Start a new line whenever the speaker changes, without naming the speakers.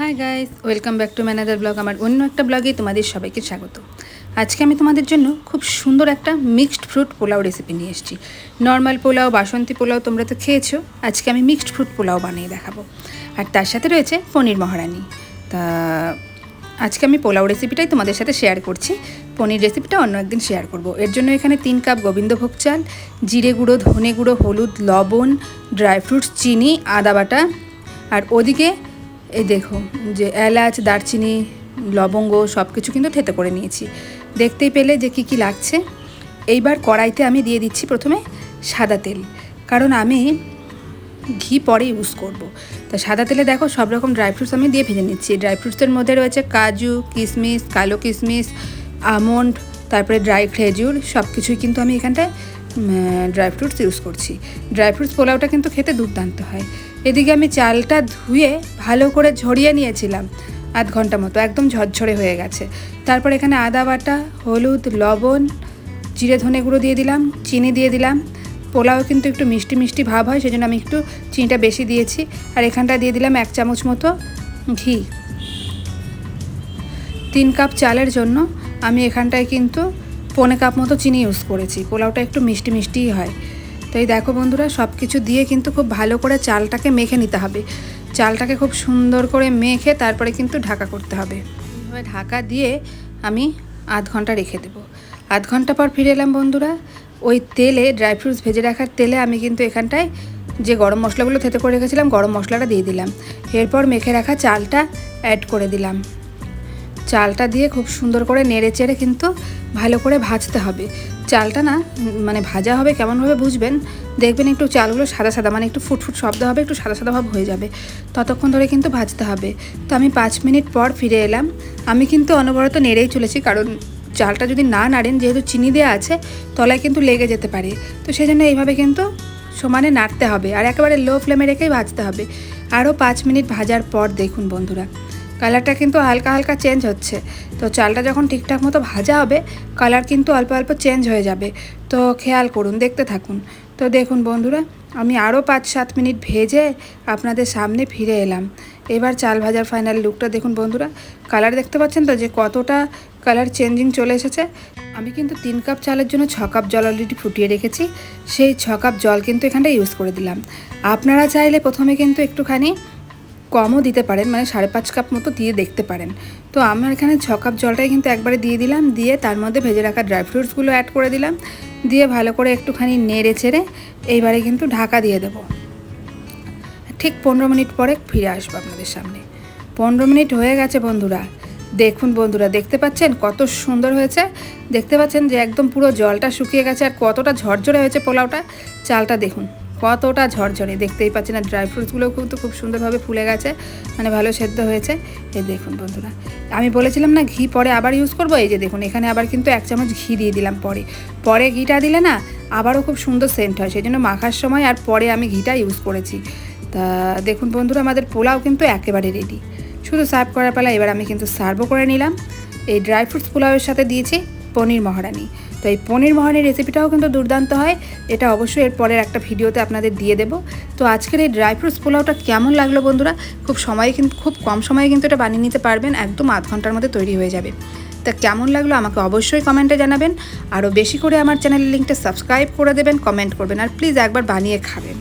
Hi guys welcome back to manager blog আমার অন্য একটা ব্লগে তোমাদের সবাইকে স্বাগত। আজকে আমি তোমাদের জন্য খুব সুন্দর একটা মিক্সড ফ্রুট পোলাও রেসিপি নিয়ে এসেছি। নর্মাল পোলাও, বাসন্তী পোলাও তোমরা তো খেয়েছো। আজকে আমি মিক্সড ফ্রুট পোলাও বানিয়ে দেখাবো। আর তার সাথে রয়েছে পনির মহারানি। তা, আজকে আমি পোলাও রেসিপিটাই তোমাদের সাথে শেয়ার করছি। পনির রেসিপিটা অন্য একদিন শেয়ার করব। এর জন্য এখানে তিন কাপ গোবিন্দভোগ চাল, জিরে গুঁড়ো, ধনে গুঁড়ো, হলুদ, লবণ ড্রাই ফ্রুটস চিনি, আদা বাটা। আর ওদিকে এই দেখো, যে এলাচ, দারচিনি, লবঙ্গ সব কিছু কিন্তু থেতে করে নিয়েছি। দেখতেই পেলে যে কি কি লাগছে। এইবার কড়াইতে আমি দিয়ে দিচ্ছি প্রথমে সাদা তেল, কারণ আমি ঘি পরে ইউজ করব। তো সাদা তেলে দেখো, সব রকম ড্রাই ফ্রুটস আমি দিয়ে ভেজে নিচ্ছি। ড্রাই ফ্রুটসের মধ্যে রয়েছে কাজু কিশমিশ কালো কিশমিশ আমন্ড তারপরে ড্রাই খেজুর সব কিছুই কিন্তু আমি এখানটায় ড্রাই ফ্রুটস ইউজ করছি। ড্রাই ফ্রুটস পোলাওটা কিন্তু খেতে দুর্দান্ত হয়। এদিকে আমি চালটা ধুয়ে ভালো করে ঝরিয়ে নিয়েছিলাম, আধ ঘণ্টা মতো, একদম ঝরঝরে হয়ে গেছে। তারপর এখানে আদা বাটা, হলুদ, লবণ, জিরে ধনে গুঁড়ো দিয়ে দিলাম, চিনি দিয়ে দিলাম। পোলাও কিন্তু একটু মিষ্টি মিষ্টি ভাব হয়, সেজন্য আমি একটু চিনিটা বেশি দিয়েছি। আর এখানটা দিয়ে দিলাম এক চামচ মতো ঘি। তিন কাপ চালের জন্য আমি এখানটায় কিন্তু পনে কাপ মতো চিনি ইউজ করেছি। পোলাওটা একটু মিষ্টি মিষ্টিই হয়। তো এই দেখো বন্ধুরা সব কিছু দিয়ে কিন্তু খুব ভালো করে চালটাকে মেখে নিতে হবে। চালটাকে খুব সুন্দর করে মেখে তারপরে কিন্তু ঢাকা করতে হবে। এইভাবে ঢাকা দিয়ে আমি আধ ঘণ্টা রেখে দেবো। আধ ঘণ্টা পর ফিরে এলাম বন্ধুরা, ওই তেলে ড্রাই ফ্রুটস ভেজে রাখার তেলে আমি কিন্তু এখানটায় যে গরম মশলাগুলো থেতে করে রেখেছিলাম, গরম মশলাটা দিয়ে দিলাম। এরপর মেখে রাখা চালটা অ্যাড করে দিলাম। চালটা দিয়ে খুব সুন্দর করে নেড়ে চেড়ে কিন্তু ভালো করে ভাজতে হবে। চালটা না মানে ভাজা হবে কেমনভাবে বুঝবেন? দেখবেন একটু চালগুলো সাদা সাদা মানে একটু ফুটফুট শব্দ হবে, একটু সাদা সাদা ভাব হয়ে যাবে। ততক্ষণ ধরে কিন্তু ভাজতে হবে। তো আমি পাঁচ মিনিট পর ফিরে এলাম। আমি কিন্তু অনবরত নেড়েই চলেছি, কারণ চালটা যদি না নাড়েন, যেহেতু চিনি দেওয়া আছে, তলায় কিন্তু লেগে যেতে পারে। তো সেই জন্য এইভাবে কিন্তু সমানে নাড়তে হবে। আর একেবারে লো ফ্লেমে রেখেই ভাজতে হবে। আরও পাঁচ মিনিট ভাজার পর দেখুন বন্ধুরা। কালারটা কিন্তু হালকা হালকা চেঞ্জ হচ্ছে। তো চালটা যখন ঠিকঠাক মতো ভাজা হবে কালার কিন্তু অল্প অল্প চেঞ্জ হয়ে যাবে। তো খেয়াল করুন, দেখতে থাকুন। তো দেখুন বন্ধুরা, আমি আরও পাঁচ সাত মিনিট ভেজে আপনাদের সামনে ফিরে এলাম। এবার চাল ভাজার ফাইনাল লুকটা দেখুন বন্ধুরা। কালার দেখতে পাচ্ছেন তো যে কতটা কালার চেঞ্জিং চলে এসেছে? আমি কিন্তু তিন কাপ চালের জন্য ছ কাপ জল অলরেডি ফুটিয়ে রেখেছি। সেই ছ কাপ জল কিন্তু এখানটা ইউজ করে দিলাম। আপনারা চাইলে প্রথমে কিন্তু একটুখানি কমও দিতে পারেন মানে সাড়ে পাঁচ কাপ মতো দিয়ে দেখতে পারেন। তো আমার এখানে ছ কাপ জলটাই কিন্তু একবারে দিয়ে দিলাম, দিয়ে তার মধ্যে ভেজে রাখা ড্রাই ফ্রুটসগুলো অ্যাড করে দিলাম, দিয়ে ভালো করে একটুখানি নেড়ে চেড়ে এইবারে কিন্তু ঢাকা দিয়ে দেব। ঠিক পনেরো মিনিট পরে ফিরে আসব আপনাদের সামনে। পনেরো মিনিট হয়ে গেছে বন্ধুরা। দেখুন বন্ধুরা, দেখতে পাচ্ছেন কত সুন্দর হয়েছে? দেখতে পাচ্ছেন যে একদম পুরো জলটা শুকিয়ে গেছে আর কতটা ঝরঝরে হয়েছে পোলাওটা? চালটা দেখুন। কতটা ঝরঝরে, দেখতেই পাচ্ছেন। আর ড্রাই ফ্রুটসগুলোও কিন্তু খুব সুন্দরভাবে ফুলে গেছে মানে ভালো সেদ্ধ হয়েছে। এই দেখুন বন্ধুরা, আমি বলেছিলাম না ঘি পরে আবার ইউজ করব? এই যে দেখুন, এখানে আবার কিন্তু এক চামচ ঘি দিয়ে দিলাম পরে। পরে ঘিটা দিলে না আবারও খুব সুন্দর সেন্ট হয় সেই জন্য মাখার সময় আর পরে আমি ঘিটা ইউজ করেছি। তা দেখুন বন্ধুরা, আমাদের পোলাও কিন্তু একেবারে রেডি শুধু সার্ভ করার পালা এবার আমি কিন্তু সার্ভও করে নিলাম। এই ড্রাই ফ্রুটস পোলাওয়ের সাথে দিয়েছি পনির মহারানি। তো এই পনির মহানের রেসিপিটাও কিন্তু দুর্দান্ত হয়। এটা অবশ্যই এর পরের একটা ভিডিওতে আপনাদের দিয়ে দেবো। তো আজকের এই ড্রাই ফ্রুটস পোলাওটা কেমন লাগল বন্ধুরা? খুব সময় কিন্তু খুব কম সময়ে কিন্তু এটা বানিয়ে নিতে পারবেন, একদম আধ ঘণ্টার মধ্যে তৈরি হয়ে যাবে। তা কেমন লাগল আমাকে অবশ্যই কমেন্টে জানাবেন। আরও বেশি করে আমার চ্যানেলের লিঙ্কটা সাবস্ক্রাইব করে দেবেন কমেন্ট করবেন, আর প্লিজ একবার বানিয়ে খাবেন।